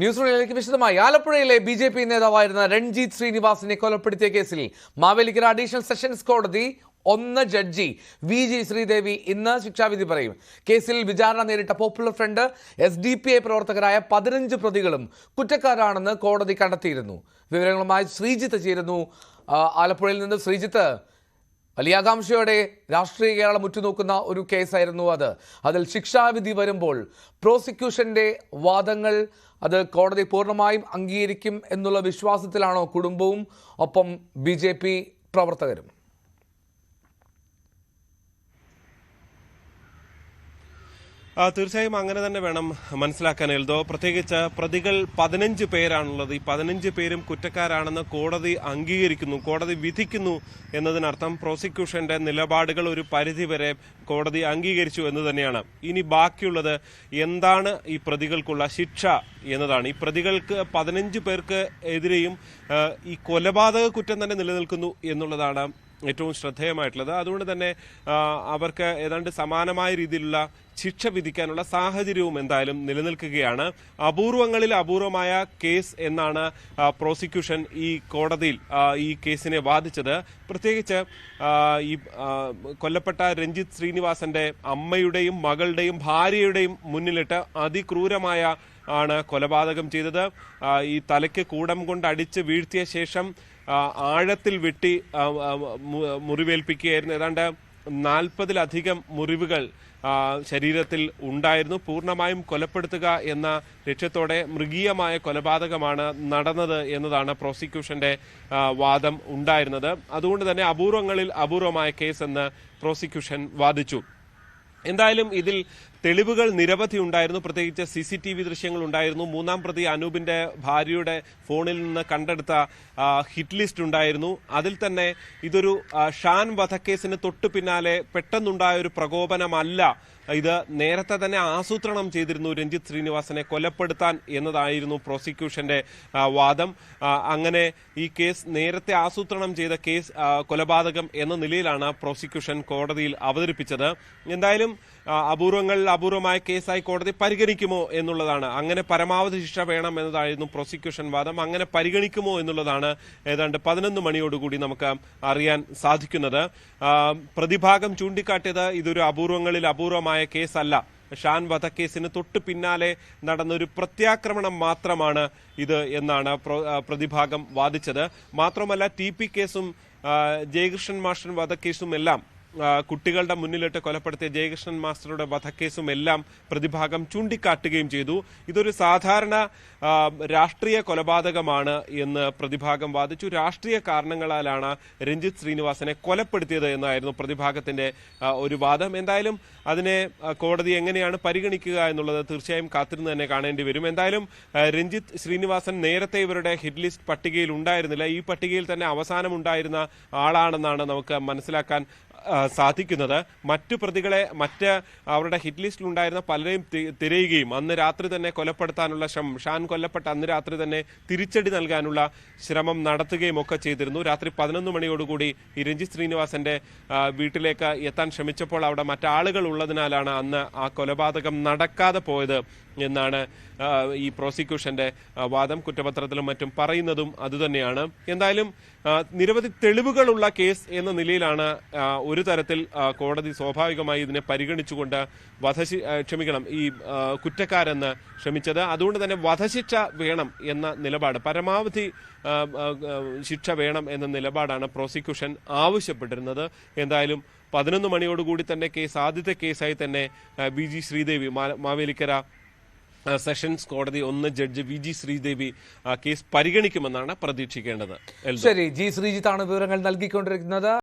News റൂമിലേക്ക് വിശദമായി. ആലപ്പുഴയിലെ ബി ജെ പി നേതാവായിരുന്ന രൺജീത് ശ്രീനിവാസിനെ കൊലപ്പെടുത്തിയ കേസിൽ മാവേലിക്കര അഡീഷണൽ സെഷൻസ് കോടതി ഒന്ന് ജഡ്ജി വി ജി ശ്രീദേവി ഇന്ന് ശിക്ഷാവിധി പറയും. കേസിൽ വിചാരണ നേരിട്ട popular front S D P I പ്രവർത്തകരായ പതിനഞ്ച് പ്രതികളും കുറ്റക്കാരാണെന്ന് കോടതി കണ്ടെത്തിയിരുന്നു. വിവരങ്ങളുമായി ശ്രീജിത്ത് ചേരുന്നു. ആലപ്പുഴയിൽ നിന്ന് ശ്രീജിത്ത് വലിയ ആകാംക്ഷയോടെ രാഷ്ട്രീയ കേരളം ഉറ്റുനോക്കുന്ന ഒരു കേസായിരുന്നു അത്. അതിൽ ശിക്ഷാവിധി വരുമ്പോൾ പ്രോസിക്യൂഷന്റെ വാദങ്ങൾ അത് കോടതി പൂർണമായും അംഗീകരിക്കും എന്നുള്ള വിശ്വാസത്തിലാണോ കുടുംബവും ഒപ്പം ബി പ്രവർത്തകരും? തീർച്ചയായും അങ്ങനെ തന്നെ വേണം മനസ്സിലാക്കാൻ. എഴുതോ പ്രത്യേകിച്ച് പ്രതികൾ പതിനഞ്ച് പേരാണുള്ളത്. ഈ പതിനഞ്ച് പേരും കുറ്റക്കാരാണെന്ന് കോടതി അംഗീകരിക്കുന്നു കോടതി വിധിക്കുന്നു എന്നതിനർത്ഥം പ്രോസിക്യൂഷന്റെ നിലപാടുകൾ ഒരു പരിധിവരെ കോടതി അംഗീകരിച്ചു എന്ന് തന്നെയാണ്. ഇനി ബാക്കിയുള്ളത് എന്താണ് ഈ പ്രതികൾക്കുള്ള ശിക്ഷ എന്നതാണ്. ഈ പ്രതികൾക്ക് പതിനഞ്ച് പേർക്ക് എതിരെയും ഈ കൊലപാതക കുറ്റം തന്നെ നിലനിൽക്കുന്നു എന്നുള്ളതാണ് ഏറ്റവും ശ്രദ്ധേയമായിട്ടുള്ളത്. അതുകൊണ്ട് തന്നെ അവർക്ക് ഏതാണ്ട് സമാനമായ രീതിയിലുള്ള ശിക്ഷ വിധിക്കാനുള്ള സാഹചര്യവും എന്തായാലും നിലനിൽക്കുകയാണ്. അപൂർവങ്ങളിൽ അപൂർവമായ കേസ് എന്നാണ് പ്രോസിക്യൂഷൻ ഈ കോടതിയിൽ ഈ കേസിനെ വാദിച്ചത് പ്രത്യേകിച്ച് ഈ കൊല്ലപ്പെട്ട രഞ്ജിത്ത് ശ്രീനിവാസന്റെ അമ്മയുടെയും മകളുടെയും ഭാര്യയുടെയും മുന്നിലിട്ട് അതിക്രൂരമായ ആണ് കൊലപാതകം ചെയ്തത്. ഈ തലയ്ക്ക് കൂടം കൊണ്ട് അടിച്ച് വീഴ്ത്തിയ ശേഷം ആഴത്തിൽ വെട്ടി മുറിവേൽപ്പിക്കുകയായിരുന്നു. ഏതാണ്ട് നാൽപ്പതിലധികം മുറിവുകൾ ശരീരത്തിൽ ഉണ്ടായിരുന്നു. പൂർണമായും കൊലപ്പെടുത്തുക എന്ന ലക്ഷ്യത്തോടെ മൃഗീയമായ കൊലപാതകമാണ് നടന്നത് എന്നതാണ് പ്രോസിക്യൂഷന്റെ വാദം ഉണ്ടായിരുന്നത്. അതുകൊണ്ട് തന്നെ അപൂർവങ്ങളിൽ അപൂർവമായ കേസ് എന്ന് പ്രോസിക്യൂഷൻ വാദിച്ചു. എന്തായാലും ഇതിൽ തെളിവുകൾ നിരവധി ഉണ്ടായിരുന്നു. പ്രത്യേകിച്ച് സി സി ടി വി ദൃശ്യങ്ങൾ ഉണ്ടായിരുന്നു മൂന്നാം പ്രതി അനൂപിന്റെ ഭാര്യയുടെ ഫോണിൽ നിന്ന് കണ്ടെടുത്ത ഹിറ്റ് ലിസ്റ്റ് ഉണ്ടായിരുന്നു. അതിൽ തന്നെ ഇതൊരു ഷാൻ വധക്കേസിന് തൊട്ടു പിന്നാലെ പെട്ടെന്നുണ്ടായ ഒരു പ്രകോപനമല്ല. ഇത് നേരത്തെ തന്നെ ആസൂത്രണം ചെയ്തിരുന്നു രഞ്ജിത്ത് ശ്രീനിവാസനെ കൊലപ്പെടുത്താൻ എന്നതായിരുന്നു പ്രോസിക്യൂഷന്റെ വാദം. അങ്ങനെ ഈ കേസ് നേരത്തെ ആസൂത്രണം ചെയ്ത കേസ് കൊലപാതകം എന്ന നിലയിലാണ് പ്രോസിക്യൂഷൻ കോടതിയിൽ അവതരിപ്പിച്ചത്. എന്തായാലും അപൂർവങ്ങളിൽ അപൂർവമായ കേസായി കോടതി പരിഗണിക്കുമോ എന്നുള്ളതാണ്. അങ്ങനെ പരമാവധി ശിക്ഷ വേണം എന്നതായിരുന്നു പ്രോസിക്യൂഷൻ വാദം. അങ്ങനെ പരിഗണിക്കുമോ എന്നുള്ളതാണ് ഏതാണ്ട് പതിനൊന്ന് മണിയോടുകൂടി നമുക്ക് അറിയാൻ സാധിക്കുന്നത്. പ്രതിഭാഗം ചൂണ്ടിക്കാട്ടിയത് ഇതൊരു അപൂർവങ്ങളിൽ അപൂർവമായ കേസല്ല. ഷാൻ വധക്കേസിന് തൊട്ട് പിന്നാലെ നടന്ന ഒരു പ്രത്യാക്രമണം മാത്രമാണ് ഇത് എന്നാണ് പ്രതിഭാഗം വാദിച്ചത്. മാത്രമല്ല ടി കേസും ജയകൃഷ്ണൻ മാഷൻ വധക്കേസും എല്ലാം കുട്ടികളുടെ മുന്നിലിട്ട് കൊലപ്പെടുത്തിയ ജയകൃഷ്ണൻ മാസ്റ്ററുടെ വധക്കേസും എല്ലാം പ്രതിഭാഗം ചൂണ്ടിക്കാട്ടുകയും ചെയ്തു. ഇതൊരു സാധാരണ രാഷ്ട്രീയ കൊലപാതകമാണ് എന്ന് പ്രതിഭാഗം വാദിച്ചു. രാഷ്ട്രീയ കാരണങ്ങളാലാണ് രഞ്ജിത്ത് ശ്രീനിവാസനെ കൊലപ്പെടുത്തിയത് എന്നായിരുന്നു പ്രതിഭാഗത്തിന്റെ ഒരു വാദം. എന്തായാലും അതിനെ കോടതി എങ്ങനെയാണ് പരിഗണിക്കുക എന്നുള്ളത് തീർച്ചയായും കാത്തിരുന്ന് തന്നെ കാണേണ്ടി വരും. എന്തായാലും രഞ്ജിത്ത് ശ്രീനിവാസൻ നേരത്തെ ഇവരുടെ ഹിറ്റ് ലിസ്റ്റ് പട്ടികയിൽ ഉണ്ടായിരുന്നില്ല. ഈ പട്ടികയിൽ തന്നെ അവസാനം ഉണ്ടായിരുന്ന ആളാണെന്നാണ് നമുക്ക് മനസ്സിലാക്കാൻ സാധിക്കുന്നത്. മറ്റു പ്രതികളെ മറ്റ് അവരുടെ ഹിറ്റ് ലിസ്റ്റിൽ ഉണ്ടായിരുന്ന പലരെയും തിരയുകയും അന്ന് രാത്രി തന്നെ കൊലപ്പെടുത്താനുള്ള ശ്രമം ഷാൻ കൊല്ലപ്പെട്ട അന്ന് രാത്രി തന്നെ തിരിച്ചടി നൽകാനുള്ള ശ്രമം നടത്തുകയും ഒക്കെ ചെയ്തിരുന്നു. രാത്രി പതിനൊന്ന് മണിയോടുകൂടി ഈ രഞ്ജിത് ശ്രീനിവാസന്റെ വീട്ടിലേക്ക് എത്താൻ ശ്രമിച്ചപ്പോൾ അവിടെ മറ്റാളുകൾ ഉള്ളതിനാലാണ് അന്ന് ആ കൊലപാതകം നടക്കാതെ പോയത് എന്നാണ് ഈ പ്രോസിക്യൂഷന്റെ വാദം കുറ്റപത്രത്തിലും മറ്റും പറയുന്നതും അതുതന്നെയാണ്. എന്തായാലും നിരവധി തെളിവുകളുള്ള കേസ് എന്ന നിലയിലാണ് ഒരു തരത്തിൽ കോടതി സ്വാഭാവികമായി ഇതിനെ പരിഗണിച്ചുകൊണ്ട് വധശി ക്ഷമിക്കണം ഈ കുറ്റക്കാരെന്ന് ശ്രമിച്ചത് അതുകൊണ്ട് തന്നെ വധശിക്ഷ വേണം എന്ന നിലപാട് പരമാവധി ശിക്ഷ വേണം എന്ന നിലപാടാണ് പ്രോസിക്യൂഷൻ ആവശ്യപ്പെട്ടിരുന്നത്. എന്തായാലും പതിനൊന്ന് മണിയോടുകൂടി തന്നെ കേസ് ആദ്യത്തെ കേസായി തന്നെ B G Sreedevi Mavelikkara sessions കോടതി ഒന്ന് judge V G Sreedevi case പരിഗണിക്കുമെന്നാണ് പ്രതീക്ഷിക്കേണ്ടത്. ശരി ജി ശ്രീജിത്താണ് വിവരങ്ങൾ നൽകിക്കൊണ്ടിരിക്കുന്നത്.